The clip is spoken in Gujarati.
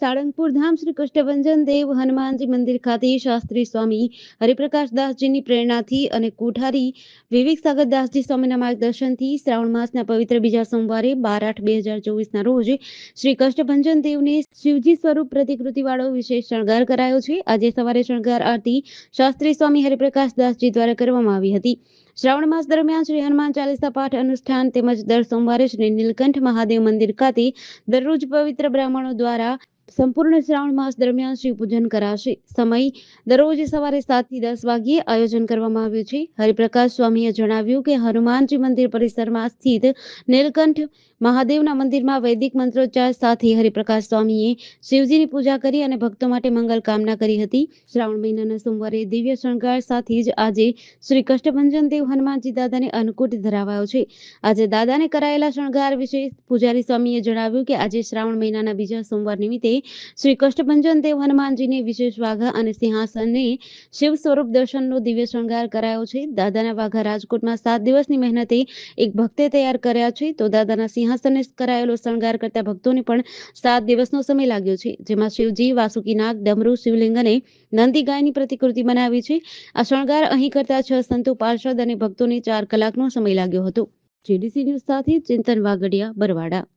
સાળંગપુર ધામ શ્રી કૃષ્ણભંજન દેવ હનુમાનજી મંદિર ખાતે શાસ્ત્રી સ્વામી હરિપ્રકાશ પ્રેરણાથી અને કોઠારી વિવેક સાગરદાસજી સ્વામીના માર્ગદર્શનથી શ્રાવણ માસના પવિત્ર બીજા સોમવારે બાર આઠ બે હજાર ચોવીસના રોજ શ્રી કષ્ટભંજન દેવને શિવજી સ્વરૂપ પ્રતિકૃતિવાળો વિશેષ શણગાર કરાયો છે. આજે સવારે શણગાર આરતી શાસ્ત્રી સ્વામી હરિપ્રકાશ દાસજી દ્વારા કરવામાં આવી હતી. શ્રાવણ માસ દરમિયાન શ્રી હનુમાન ચાલીસા પાઠ અનુષ્ઠાન તેમજ દર સોમવારે શ્રી નીલકંઠ મહાદેવ મંદિર ખાતે દરરોજ પવિત્ર બ્રાહ્મણો દ્વારા સંપૂર્ણ શ્રાવણ માસ દરમિયાન શિવ પૂજન કરાશે. સમય દરરોજ સવારે સાતથી દસ વાગ્યે આયોજન કરવામાં આવ્યું છે. હરિપ્રકાશ સ્વામીએ જણાવ્યું કે હનુમાનજી મંદિર પરિસરમાં સ્થિત નીલકંઠ મહાદેવના મંદિરમાં વૈદિક મંત્રોચ્ચાર સાથે હરિપ્રકાશ સ્વામીએ શિવજીની પૂજા કરી અને ભક્તો માટે મંગલ કામના કરી હતી. શ્રાવણ મહિનાના સોમવારે દિવ્ય શણગાર સાથે જ આજે શ્રી કષ્ટભંજન દેવ હનુમાનજી દાદાને અન્નકૂટ ધરાવાયો છે. આજે દાદાને કરાયેલા શણગાર વિશે પૂજારી સ્વામીએ જણાવ્યું કે આજે શ્રાવણ મહિનાના બીજા સોમવાર નિમિત્તે શ્રી કષ્ટભંજન દેવ હનુમાનજીને વિશેષ વાઘા અને સિંહાસનને શિવ સ્વરૂપ દર્શનનો દિવ્ય શણગાર કરાયો છે. દાદાના વાઘા રાજકોટમાં સાત દિવસની મહેનતે એક ભક્તે તૈયાર કર્યા છે. તો દાદાના સિંહાસનને કરાયેલો શણગાર કરતા ભક્તોને પણ સાત દિવસનો સમય લાગ્યો છે, જેમાં શિવજી વાસુકીનાગ ડમરુ, શિવલિંગ અને નંદી ગાયની પ્રતિકૃતિ બનાવી છે. આ શણગાર અહીં કરતા છ સંતો, પાર્ષદ અને ભક્તોને ચાર કલાકનો સમય લાગ્યો હતો. જીડીસી ન્યૂઝ સાથે ચિંતન વાગડિયા બરવાડા.